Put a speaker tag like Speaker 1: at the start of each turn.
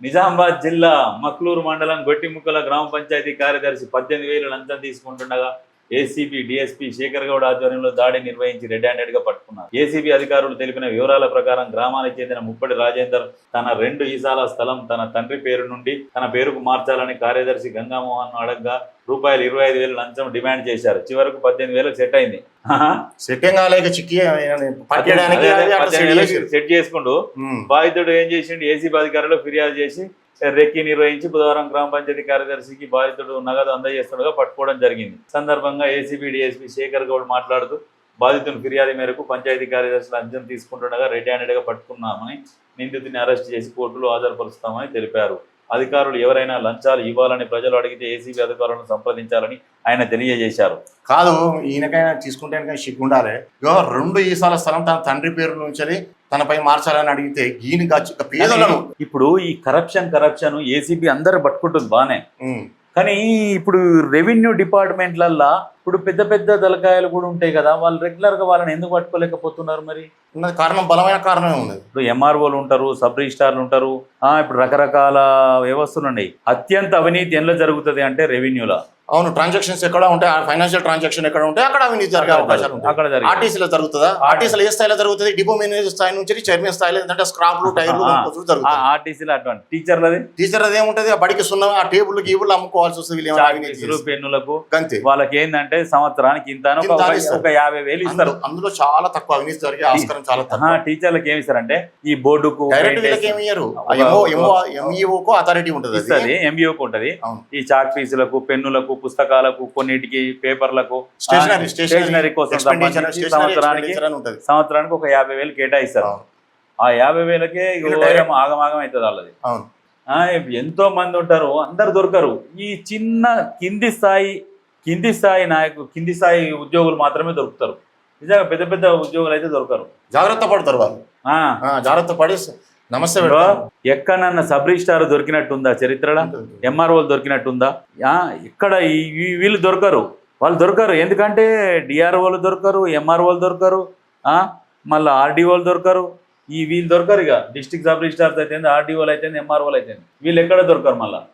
Speaker 1: నిజామాబాద్ జిల్లా మక్లూరు మండలం గొట్టిముక్కల గ్రామ పంచాయతీ కార్యదర్శి పద్దెనిమిది వేలు లంచం తీసుకుంటుండగా ఏసీబీ డిఎస్పీ శేఖర్ గౌడ్ ఆధ్వర్యంలో దాడి నిర్వహించి రెడ్ హ్యాండెడ్గా పట్టుకున్నారు. ఏసీబీ అధికారులు తెలిపిన వివరాల ప్రకారం గ్రామానికి చెందిన ముప్పటి రాజేందర్ తన రెండు ఈసాల స్థలం తన తండ్రి పేరు నుండి తన పేరుకు మార్చాలని కార్యదర్శి గంగామోహన్ అడగ్గా రూపాయలు ఇరవై ఐదు వేలు లంచం డిమాండ్ చేశారు. చివరకు పద్దెనిమిది వేలకు సెట్ అయింది. సెట్ చేసుకుంటూ. బాధితుడు ఏం చేసిండు? ఏసీబీ అధికారులు ఫిర్యాదు చేసి రెక్కి నిర్వహించి బుధవారం గ్రామ పంచాయతీ కార్యదర్శికి బాధితుడు నగదు అందజేస్తుండగా పట్టుకోవడం జరిగింది. సందర్భంగా ఏసీబీ డిఎస్పీ శేఖర్ గౌడ్ మాట్లాడుతూ బాధితుని ఫిర్యాదు మేరకు పంచాయతీ కార్యదర్శి లంచం తీసుకుంటుండగా రెడ్ హ్యాండెడ్గా పట్టుకున్నామని నిందితుడిని అరెస్ట్ చేసి కోర్టులో హాజరుపరుస్తామని తెలిపారు. అధికారులు ఎవరైనా లంచాలు ఇవ్వాలని ప్రజలు అడిగితే ఏసీబీ అధికారులను సంప్రదించాలని ఆయన తెలియజేశారు.
Speaker 2: కాదు ఈయనకైనా తీసుకుంటే సిగ్గు ఉండాలి. రెండు ఈసాల స్థలం తన తండ్రి పేరు నుంచి తనపై మార్చాలని అడిగితే ఈయన పేదలను
Speaker 1: ఇప్పుడు ఈ కరప్షన్ కరప్షన్ ఏసీబీ అందరు పట్టుకుంటుంది బానే. కానీ ఇప్పుడు రెవెన్యూ డిపార్ట్మెంట్లల్లో ఇప్పుడు పెద్ద పెద్ద తలకాయలు కూడా ఉంటాయి కదా వాళ్ళు రెగ్యులర్గా వాళ్ళని ఎందుకు పట్టుకోలేకపోతున్నారు మరి?
Speaker 2: కారణం బలమైన కారణమే ఉన్నది.
Speaker 1: ఇప్పుడు ఎంఆర్ఓలు ఉంటారు సబ్ రిజిస్టార్లు ఉంటారు ఇప్పుడు రకరకాల వ్యవస్థలు ఉన్నాయి. అత్యంత అవినీతి ఎందులో జరుగుతుంది అంటే రెవెన్యూలో.
Speaker 2: అవును ట్రాన్సాక్షన్స్ ఎక్కడ ఉంటాయి ఫైనాన్షియల్ ట్రాన్సాక్షన్ ఎక్కడ ఉంటాయి అక్కడ అవినీతి జరిగే అవకాశాలు ఉంటాయి. ఆర్టీసీలో జరుగుతుందా? ఆర్టీసీలో ఏ స్థాయిలో జరుగుతుంది? డిపో మేనేజర్ స్థాయి నుంచి చైర్మన్ స్థాయిలో ఏంటంటే స్క్రాప్లు టైర్లు జరుగుతుంది.
Speaker 1: ఆర్టీసీలో అటువంటి టీచర్లది?
Speaker 2: టీచర్ అది ఏముంటది? ఆ బడికి సున్నా ఆ టేబుల్ గీబుల్ అమ్ముకోవాల్సి వస్తుంది.
Speaker 1: పెన్నులకు
Speaker 2: అంతే
Speaker 1: వాళ్ళకి ఏంటంటే సంవత్సరానికి ఇంత ఒక- యాభై వేలు ఇస్తారు.
Speaker 2: అందులో- చాలా తక్కువ అవినీతి జరిగే ఆస్కారం చాలా తక్కువ.
Speaker 1: టీచర్లకు ఏమి ఇస్తారంటే ఈ బోర్డుకు
Speaker 2: ఎంఈఓకు అథారిటీ ఉంటుంది
Speaker 1: ఇస్తుంది ఎంబీఓకి ఉంటది. ఈ చాక్ పీసులకు పెన్నులకు పుస్తకాలకు కొన్నిటికి పేపర్లకు
Speaker 2: స్టేషనరీ
Speaker 1: కోసం సంవత్సరానికి సంవత్సరానికి ఒక యాభై వేలు కేటాయిస్తారు. ఆ యాభై వేలకే ఆగమాగం అవుతుంది వాళ్ళది. ఎంతో మంది ఉంటారు అందరు దొరకరు. ఈ చిన్న కింది స్థాయి కింది స్థాయి నాయకు కింది స్థాయి ఉద్యోగులు మాత్రమే దొరుకుతారు. నిజంగా పెద్ద పెద్ద ఉద్యోగులు అయితే దొరకరు.
Speaker 2: జాగ్రత్త పడతారు వాళ్ళు. జాగ్రత్త పడి నమస్తే.
Speaker 1: ఎక్కడన్నా సబ్ రిజిస్టార్ దొరికినట్టుందా చరిత్రలో. ఎంఆర్ఓలు దొరికినట్టుందా? ఆ, ఇక్కడ వీళ్ళు దొరకరు. వాళ్ళు దొరకరు. ఎందుకంటే డిఆర్ఓలు దొరకరు ఎంఆర్ఓలు దొరకరు ఆ, మళ్ళీ ఆర్డీఓలు దొరకరు. ఈ వీళ్ళు దొరకరు ఇక. డిస్ట్రిక్ట్ సబ్ రిజిస్టార్స్ అయితే ఆర్డీఓలు అయితే ఎంఆర్ఓలు అయితే వీళ్ళు ఎక్కడ దొరకరు మళ్ళీ?